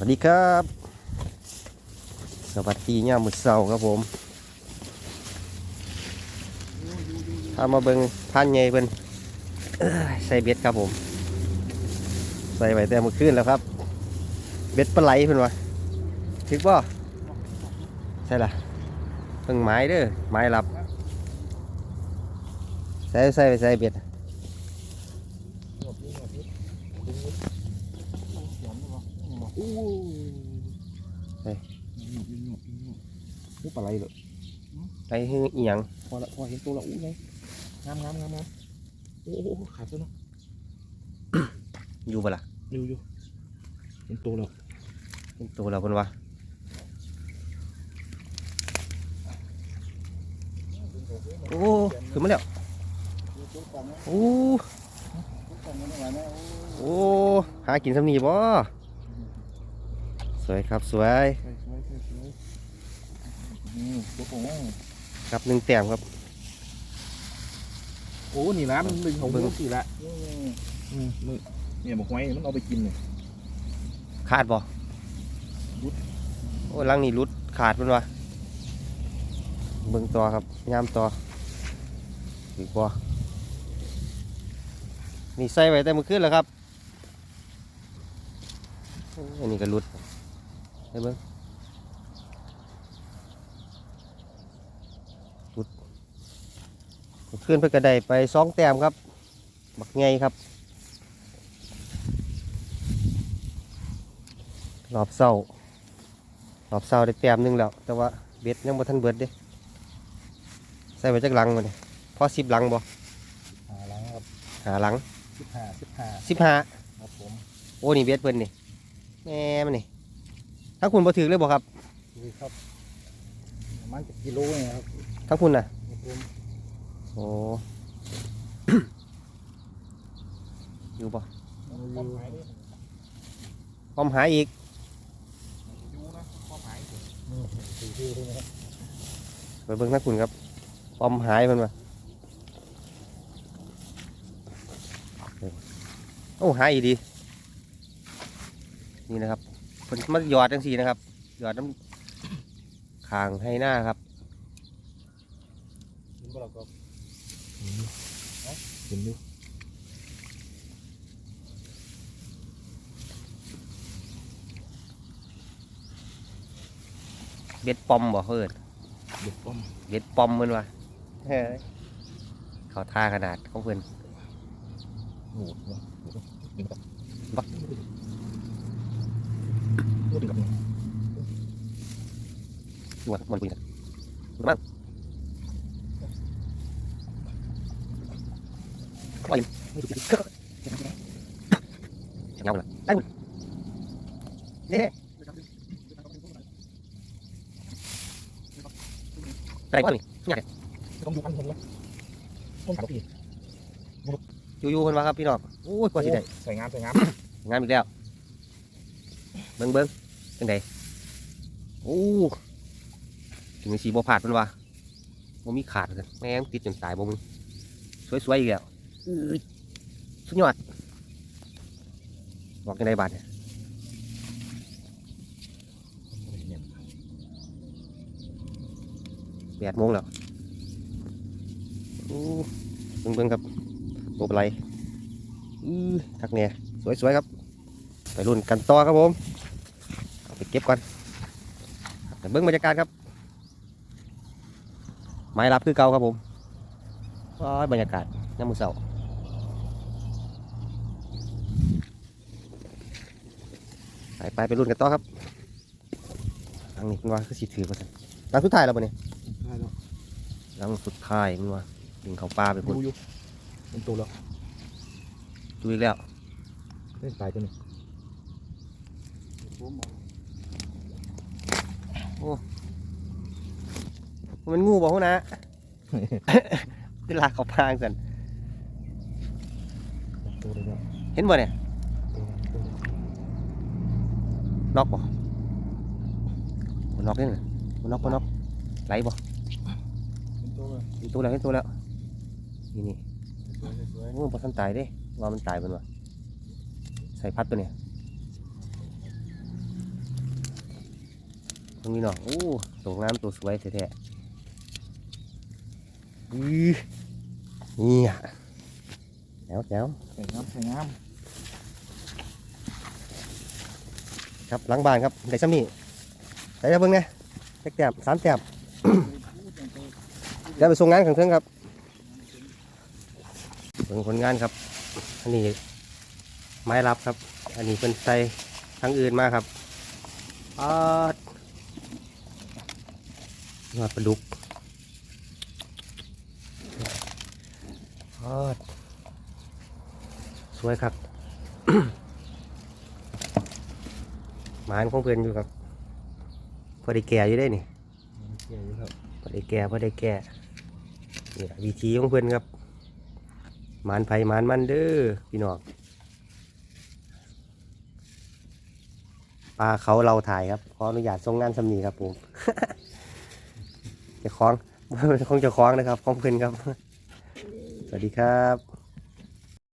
วัสดีครับ สวัสดีเนี่ยมมือเสาครับผมพามาเบิงพันใหญ่เพิ่นใส่เบ็ดครับผม ใส่ไว้แต่เมื่อคืนแล้วครับ เบ็ดปลาไหลเพิ่นวะถึกบ่ใช่ล่ะเพิ่งไม้เด้อไม้รับ ใส่ใส่ไปใส่เบ็ด เฮ้ย นี่ปลาไหลเหรอไปให้อีหยังพอละพอเห็นตัวละอู้ไงงามงามงามงามโอ้โหขาดซะเนาะอยู่บ่ล่ะอยู่อยู่เห็นตัวแล้วเป็นตัวเราเพิ่นวะโอ้ขึ้นมาแล้วโอ้โอ้หากินสำนีบ่ส วยครับสวยสวยสวยสวยสวยอืมตัวโอ้ครับหนึ่งแต้มครับ โอ้นี่ละมันดึงของเบิ่งลูกสี่ละอืมมือเนี่ยบอกไว้มันเอาไปกินเนี่ยขาดบ่รุดโอ้ลังนี่รุดขาดเพิ่นวะเบิ่งต่อครับยามต่อถือบ่นี่ใส่ไว้แต่มื้อคืนแล้วครับโอ้อันนี้ก็รุด ให้เบิ่งรุดมื้อคืนเพิ่นก็ได้ไปสองแต้มครับบักไงครับรอบเศร้ารอบเศร้าได้แต้มหนึงแล้ว แต่ว่าเบ็ดยังบ่ทันเบิดเด้ใส่ไว้จักหลังมาเนี่ยพอสิบหลังบ่หาล้างครับหาหลังสิบห้าสิบห้าสิบห้าครับผมโอ้นี่เบ็ดเพิ่นนี่แหม่มันนี่ ทั้งคุณบ่ถือเลยบ่ครับนี่ครับประมันจะกิโลเนี่ยครับทั้งคุณน่ะครับผมโอ้ อยู่บ่ความหมายดิพร้อมหาอีกอยู่นะความหมายอืมสี่ที่ด้วยนะครับไปเบิ่งทั้งคุณครับพร้อมหายเพิ่นว่าโอ้หายอีดี นี่นะครับ เพิ่นมาหยอดจังซี่นะครับ หยอดน้ำคางให้หน้าครับเห็นบ่เราก็เห็นอยู่เอ้าเห็นอยู่เบ็ดปอมบ่เพิ่นเด็กป้อมเบ็ดปอมเพิ่นว่าเฮ้ยเขาท่าขนาดของเพิ่นโอ้โหดึงกับบัก โอ้ดึงกับเนี่ยดูว่ามันคุยกันมันปล่อยไม่ดูเงาเลยได้หมดเนี่ยได้ป่ะนี่เนี่ยต้องอยู่กันเห็นไหมต้นขาดพี่อยู่ๆเพิ่นว่าครับพี่น้องโอ้ยกว่าสิได้ใส่งามใส่งาม งานอีกแล้ว เบิ้งเบิ้ง จังไดโอ้ถึงสีบ่ผาดมันวะบ่มีขาดเลยแม่งติดจนตายบ่มึงสวยๆอีกแล้วอื้อสุดยอดบอกจังไดบาดเนี่ยเนี่ยแปดโมงแล้วโอ้เบิ้งเบิ้งครับบ่เป็นไรอื้อทักเนี่ยสวยๆครับ ไปรุ่นกันต่อครับผมเอา ไปเก็บก่อนไปเบิ้งบรรยากาศครับ ไม้รับคือเก่าครับผมว้ายบรรยากาศน้ำมือเสาไปไปไปรุ่นกันต่อครับหลังนี้เป็นว่าคือสีถือมาสั่นหลังสุดท้ายแล้วปะเนี่ยใช่แล้วหลังสุดท้ายมันว่าดึงเขาปลาไปพุ่นดูอยู่เป็นตัวแล้วดูอีกแล้วเล่นตายตัวนี้ มันงูบอกนะ เวลาเขาพางสันตัวเลยแล้วเห็นบ่เนี่ยตัวเลยตัวเลยนอกบ่บ่นอกเนี่ยบ่นอกบ่นอกไหลบ่เป็นตัวเลยเห็นตัวแล้วเห็นตัวแล้วนี่นี่สวยสวยโอ้บ่ทันตายเด้ว่ามันตายเพิ่นว่าใส่พัดตัวเนี่ย ตรงนี้เนาะโอ้ตัวงามตัวสวยแท้ๆอือเนี่ยแจ๋วแจ๋วสวยงามสวยงามครับหลังบ้านครับได้ซ้ำนี่ใส่ระเบิ้งเนี่ยแจ็คแต้มสามแต้มเดี๋ยวไปส่งงานข้างเทิงครับเบิ่งผลงานครับ อันนี้ไม้รับครับ อันนี้เป็นใส่ทางอื่นมาครับปาด ยอดปลาดุกปาดสวยครับหมานของเพื่อนอยู่ครับพอได้แก่อยู่ได้นี่เกี่ยวอยู่ครับพอได้แก่พอได้แก่นี่ล่ะวิธีของเพื่อนครับหมานไผ่หมานมันเด้อพี่น้องปลาเขาเราถ่ายครับขออนุญาตส่งงานสำนีครับผม จะคล้องคงจะคล้องนะครับของเพื่อนครับ สวัสดีครับ